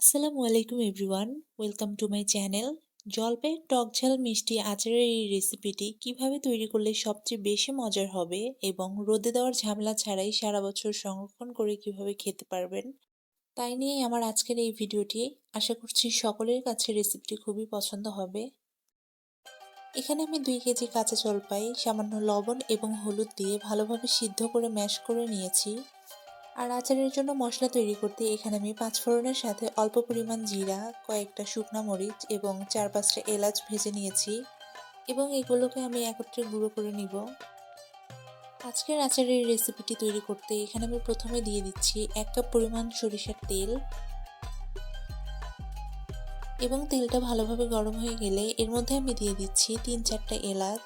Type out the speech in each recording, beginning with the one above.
আসসালামু আলাইকুম everyone. Welcome to my channel জলপাইয়ের টক ঝাল মিষ্টি আচারের এই রেসিপিটি কীভাবে তৈরি করলে সবচেয়ে বেশি মজার হবে এবং রোদে দেওয়ার ঝামেলা ছাড়াই সারা বছর সংরক্ষণ করে কীভাবে খেতে পারবেন, তাই নিয়েই আমার আজকের এই ভিডিওটি। আশা করছি সকলের কাছে রেসিপিটি খুবই পছন্দ হবে। এখানে আমি দুই কেজি কাঁচা জলপাই, সামান্য লবণ এবং হলুদ দিয়ে ভালোভাবে সিদ্ধ করে ম্যাশ করে নিয়েছি। আর আচারের জন্য মশলা তৈরি করতে এখানে আমি পাঁচ ফোড়নের সাথে অল্প পরিমাণ জিরা, কয়েকটা শুকনা মরিচ এবং চার পাঁচটা এলাচ ভেজে নিয়েছি এবং এগুলোকে আমি একত্রে গুঁড়ো করে নিব। আজকের আচারের রেসিপিটি তৈরি করতে এখানে আমি প্রথমে দিয়ে দিচ্ছি এক কাপ পরিমাণ সরিষার তেল এবং তেলটা ভালোভাবে গরম হয়ে গেলে এর মধ্যে আমি দিয়ে দিচ্ছি তিন চারটা এলাচ,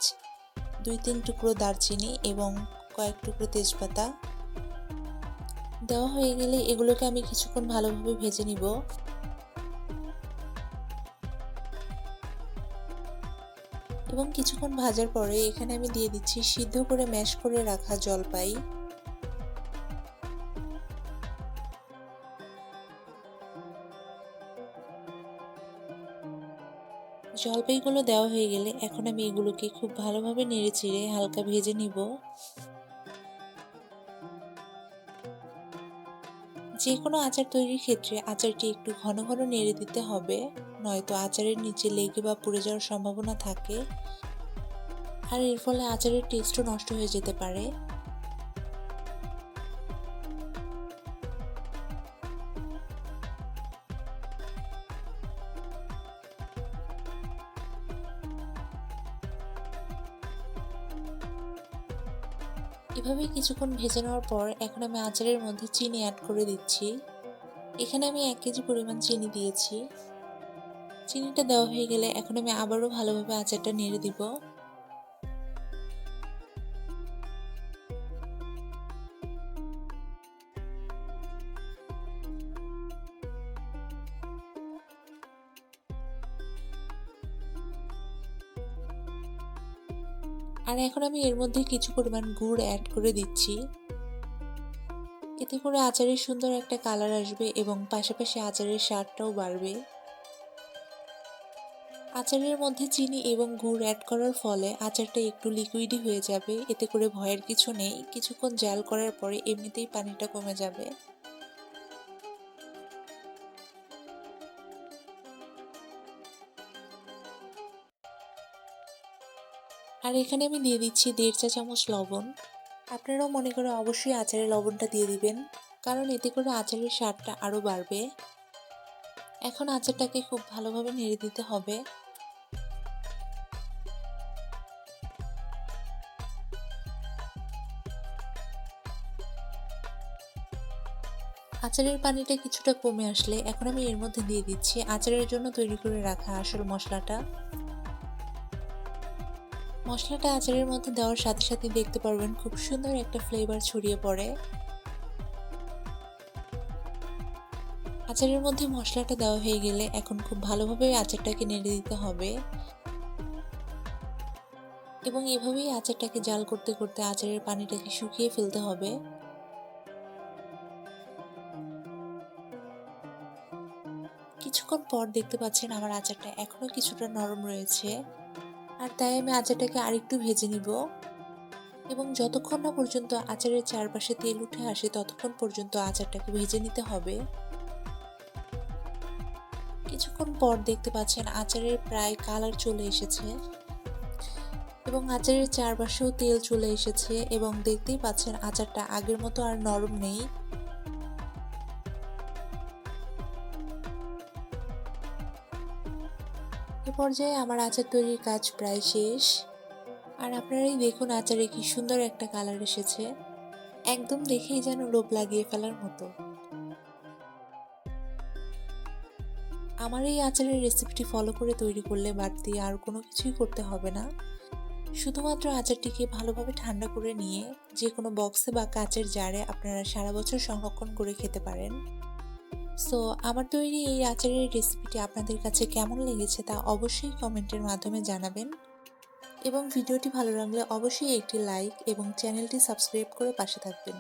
দুই তিন টুকরো দারচিনি এবং কয়েক টুকরো তেজপাতা। দেওয়া হয়ে গেলে এগুলোকে আমি কিছুক্ষণ ভালোভাবে ভেজে নিব। এবং কিছুক্ষণ ভাজার পরে এখানে আমি দিয়ে দিচ্ছি সিদ্ধ করে ম্যাশ করে রাখা জলপাই। জলপাইগুলো দেওয়া হয়ে গেলে এখন আমি এগুলোকে খুব ভালোভাবে নেড়ে চিড়ে হালকা ভেজে নিব। যে কোনো আচার তৈরির ক্ষেত্রে আচারটি একটু ঘন ঘন নেড়ে দিতে হবে, নয়তো আচারের নিচে লেগে বা পুড়ে যাওয়ার সম্ভাবনা থাকে। আর এর ফলে আচারের টেস্টও নষ্ট হয়ে যেতে পারে। এভাবে কিছুক্ষণ ভেজে নেওয়ার পর এখন আমি আচারের মধ্যে চিনি অ্যাড করে দিচ্ছি। এখানে আমি এক কেজি পরিমাণ চিনি দিয়েছি। চিনিটা দেওয়া হয়ে গেলে এখন আমি আবারও ভালোভাবে আচারটা নেড়ে দিব। আর এখন আমি এর মধ্যে কিছু পরিমাণ গুড় অ্যাড করে দিচ্ছি। এতে করে আচারের সুন্দর একটা কালার আসবে এবং পাশাপাশি আচারের স্বাদটাও বাড়বে। আচারের মধ্যে চিনি এবং গুড় অ্যাড করার ফলে আচারটা একটু লিকুইডই হয়ে যাবে। এতে করে ভয়ের কিছু নেই। কিছুক্ষণ জাল করার পরে এমনিতেই পানিটা কমে যাবে। আর এখানে আমি দিয়ে দিচ্ছি দেড় চা চামচ লবণ। আপনারাও মনে করে অবশ্যই আচারের লবণটা দিয়ে দিবেন, কারণ এতে করে আচারের স্বাদটা আরও বাড়বে। এখন আচারটাকে খুব ভালোভাবে নেড়ে দিতে হবে। আচারের পানিটা কিছুটা কমে আসলে এখন আমি এর মধ্যে দিয়ে দিচ্ছি। আচারের জন্য তৈরি করে রাখা আসল মশলাটা। মশলাটা আচারের মধ্যে দেওয়ার সাথে সাথে দেখতে পারবেন খুব সুন্দর একটা ফ্লেভার ছড়িয়ে পড়ে। আচারের মধ্যে মশলাটা দেওয়া হয়ে গেলে এখন খুব ভালোভাবে আচারটাকে নেড়ে দিতে হবে। এবং এভাবেই আচারটাকে জাল করতে করতে আচারের পানিটাকে শুকিয়ে ফেলতে হবে। কিছুক্ষণ পর দেখতে পাচ্ছেন আমার আচারটা এখনও কিছুটা নরম রয়েছে। আর তাই আমি আচারটাকে আরেকটু ভেজে নিব। এবং যতক্ষণ না পর্যন্ত আচারের চারপাশে তেল উঠে আসে, ততক্ষণ পর্যন্ত আচারটাকে ভেজে নিতে হবে। কিছুক্ষণ পর দেখতে পাচ্ছেন আচারের প্রায় কালার চলে এসেছে এবং আচারের চারপাশেও তেল চলে এসেছে এবং দেখতেই পাচ্ছেন আচারটা আগের মতো আর নরম নেই। পর্যায়ে আমার আচার তৈরির কাজ প্রায় শেষ। আর আপনারাই দেখুন আচারে কি সুন্দর একটা কালার এসেছে। একদম দেখেই যেন লোভ লাগিয়ে ফেলার মতো। আমার এই আচারের রেসিপিটি ফলো করে তৈরি করলে বাড়তি আর কোনো কিছুই করতে হবে না। শুধুমাত্র আচারটিকে ভালোভাবে ঠান্ডা করে নিয়ে যে কোনো বক্সে বা কাচের জারে আপনারা সারা বছর সংরক্ষণ করে খেতে পারেন। সো আমার তৈরি এই আচারের রেসিপিটি আপনাদের কাছে কেমন লেগেছে তা অবশ্যই কমেন্টের মাধ্যমে জানাবেন। এবং ভিডিওটি ভালো লাগলে অবশ্যই একটি লাইক এবং চ্যানেলটি সাবস্ক্রাইব করে পাশে থাকবেন।